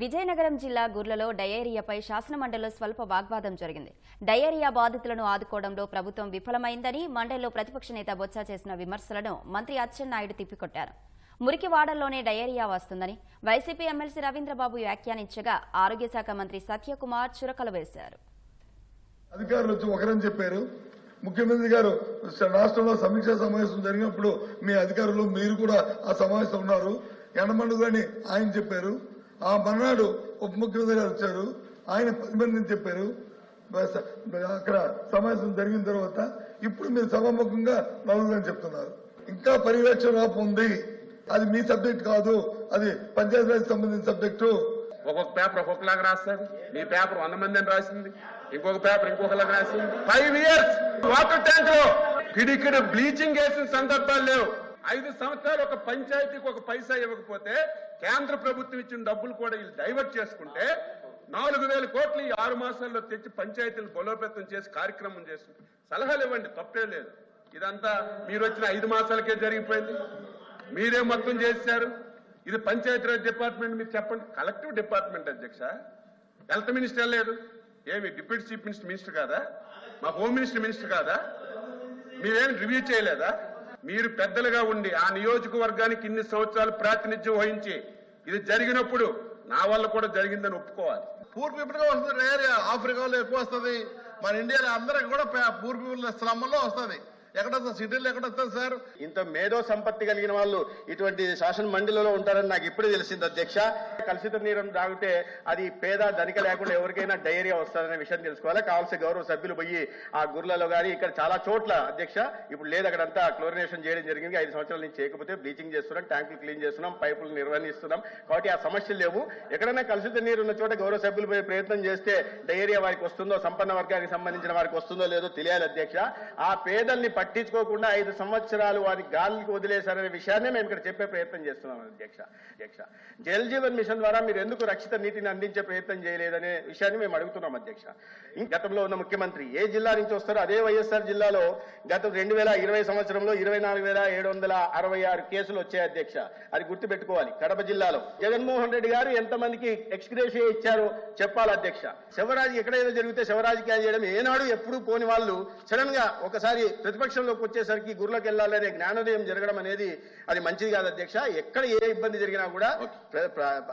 విజయనగరం జిల్లా గుర్లలో డయేరియాపై శాసనమండలిలో స్వల్ప వాగ్వాదం జరిగింది. డయేరియా బాధితులను ఆదుకోవడంలో ప్రభుత్వం విఫలమైందని మండలిలో ప్రతిపక్ష నేత బొత్స చేసిన విమర్శలను మంత్రి అచ్చెన్నాయుడు తిప్పికొట్టారు. మురికి వాడల్లోనే డయేరియా వస్తుందని వైసీపీ ఎమ్మెల్సీ రవీంద్రబాబు వ్యాఖ్యానించగా ఆరోగ్య శాఖ మంత్రి సత్యకుమార్ చురకలు వేశారు. అధికారులు వచ్చి ఒకరని చెప్పారు. ముఖ్యమంత్రి గారు రాష్ట్రంలో సమీక్షా సమావేశం జరిగినప్పుడు మీ అధికారులు మీరు కూడా ఆ సమావేశం ఉన్నారు. ఎండమండు అని ఆయన చెప్పారు. ఆ మర్నాడు ఉప ముఖ్యమంత్రి గారు వచ్చారు. ఆయన పది మందిని చెప్పారు. బస్ అక్కడ సమావేశం జరిగిన తర్వాత ఇప్పుడు మీరు సభాముఖంగా నలుగురని చెప్తున్నారు. ఇంకా పర్యవేక్షణ లోపం ఉంది. అది మీ సబ్జెక్ట్ కాదు. అది పంచాయతీరాజ్ సంబంధించిన సబ్జెక్టు. ఒక్కొక్క పేపర్ ఒక్కొక్కలాగా రాస్తారు మీ పేపర్ వంద మంది అని రాసింది. ఇంకొక పేపర్ ఇంకొకలాగా రాసింది. ఫైవ్ ఇయర్స్ వాటర్ ట్యాంక్లో కిడికిడి బ్లీచింగ్ వేసిన సందర్భాలు లేవు. ఐదు సంవత్సరాలు ఒక పంచాయతీకి ఒక పైసా ఇవ్వకపోతే కేంద్ర ప్రభుత్వం ఇచ్చిన డబ్బులు కూడా వీళ్ళు డైవర్ట్ చేసుకుంటే నాలుగు వేల కోట్లు ఈ ఆరు మాసాల్లో తెచ్చి పంచాయతీలు బలోపేతం చేసి కార్యక్రమం చేస్తుంది. సలహాలు ఇవ్వండి తప్పే లేదు. ఇదంతా మీరు వచ్చిన ఐదు మాసాలకే జరిగిపోయింది. మీరే మొత్తం చేశారు. ఇది పంచాయతీరాజ్ డిపార్ట్మెంట్ మీరు చెప్పండి. కలెక్టివ్ డిపార్ట్మెంట్ అధ్యక్ష. హెల్త్ మినిస్టర్ లేదు. ఏమి డిప్యూటీ చీఫ్ మినిస్టర్ మినిస్టర్ కాదా? మా హోమ్ మినిస్టర్ మినిస్టర్ కాదా? మీరేం రివ్యూ చేయలేదా? మీరు పెద్దలుగా ఉండి ఆ నియోజకవర్గానికి ఇన్ని సంవత్సరాలు ప్రాతినిధ్యం వహించి ఇది జరిగినప్పుడు నా వల్ల కూడా జరిగిందని ఒప్పుకోవాలి. పూర్ పీపుల్గా వస్తుంది ఆఫ్రికాలో ఎక్కువ వస్తుంది. మన ఇండియాలో అందరికి కూడా పూర్ పీపుల్ శ్రమంలో వస్తుంది. ఎక్కడ వస్తుంది సిటీలో ఎక్కడ వస్తుంది సార్? ఇంత మేధో సంపత్తి కలిగిన వాళ్ళు ఇటువంటి శాసన మండలిలో ఉంటారని నాకు ఇప్పుడే తెలిసింది అధ్యక్ష. కలుషిత నీరు తాగితే అది పేద ధనిక లేకుండా ఎవరికైనా డైరియా వస్తుందనే విషయం తెలుసుకోవాలి. కావాల్సిన గౌరవ సభ్యులు పోయి ఆ గుర్లలో కానీ ఇక్కడ చాలా చోట్ల అధ్యక్ష ఇప్పుడు లేదు అక్కడంతా క్లోరినేషన్ చేయడం జరిగింది. ఐదు సంవత్సరాల నుంచి చేయకపోతే బ్లీచింగ్ చేస్తున్నాం ట్యాంకులు క్లీన్ చేస్తున్నాం పైపులు నిర్వహిస్తున్నాం. కాబట్టి ఆ సమస్యలు లేవు. ఎక్కడైనా కలుషిత నీరు ఉన్న చోట గౌరవ సభ్యులు పోయి ప్రయత్నం చేస్తే డైరియా వారికి వస్తుందో సంపన్న వర్గానికి సంబంధించిన వారికి వస్తుందో లేదో తెలియాలి అధ్యక్ష. ఆ పేదల్ని పట్టించుకోకుండా ఐదు సంవత్సరాలు వారి గాలికి వదిలేశారనే విషయాన్ని మేము ఇక్కడ చెప్పే ప్రయత్నం చేస్తున్నాం అధ్యక్ష. అధ్యక్ష. జల్ జీవన్ మిషన్ ద్వారా మీరు ఎందుకు రక్షిత నీటిని అందించే ప్రయత్నం చేయలేదనే విషయాన్ని మేము అడుగుతున్నాం అధ్యక్ష. గతంలో ఉన్న ముఖ్యమంత్రి ఏ జిల్లా నుంచి వస్తారో అదే వైఎస్ఆర్ జిల్లాలో గత రెండు వేల ఇరవై సంవత్సరంలో ఇరవై నాలుగు వేల ఏడు వందల అరవై ఆరు కేసులు వచ్చాయి అధ్యక్ష. అది గుర్తుపెట్టుకోవాలి. కడప జిల్లాలో. జగన్మోహన్ రెడ్డి గారు ఎంతమందికి ఎక్స్గ్రేషియా ఇచ్చారో చెప్పాలి అధ్యక్ష. శివరాజు ఎక్కడైనా జరిగితే శివరాజకీయాలు చేయడం ఏనాడు ఎప్పుడు పోని వాళ్ళు సడన్గా ఒకసారి ప్రతిపక్ష ప్రతిపక్షంలోకి వచ్చేసరికి గుర్లకు వెళ్ళాలనే జ్ఞానోదయం జరగడం అనేది అది మంచిది కాదు అధ్యక్ష. ఎక్కడ ఏ ఇబ్బంది జరిగినా కూడా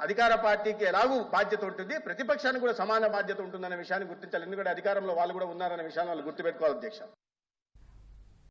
అధికార పార్టీకి ఎలాగూ బాధ్యత ఉంటుంది. ప్రతిపక్షానికి కూడా సమాన బాధ్యత ఉంటుందనే విషయాన్ని గుర్తించాలి. ఎందుకంటే అధికారంలో వాళ్ళు కూడా ఉన్నారనే విషయాన్ని వాళ్ళు గుర్తుపెట్టుకోవాలి అధ్యక్ష.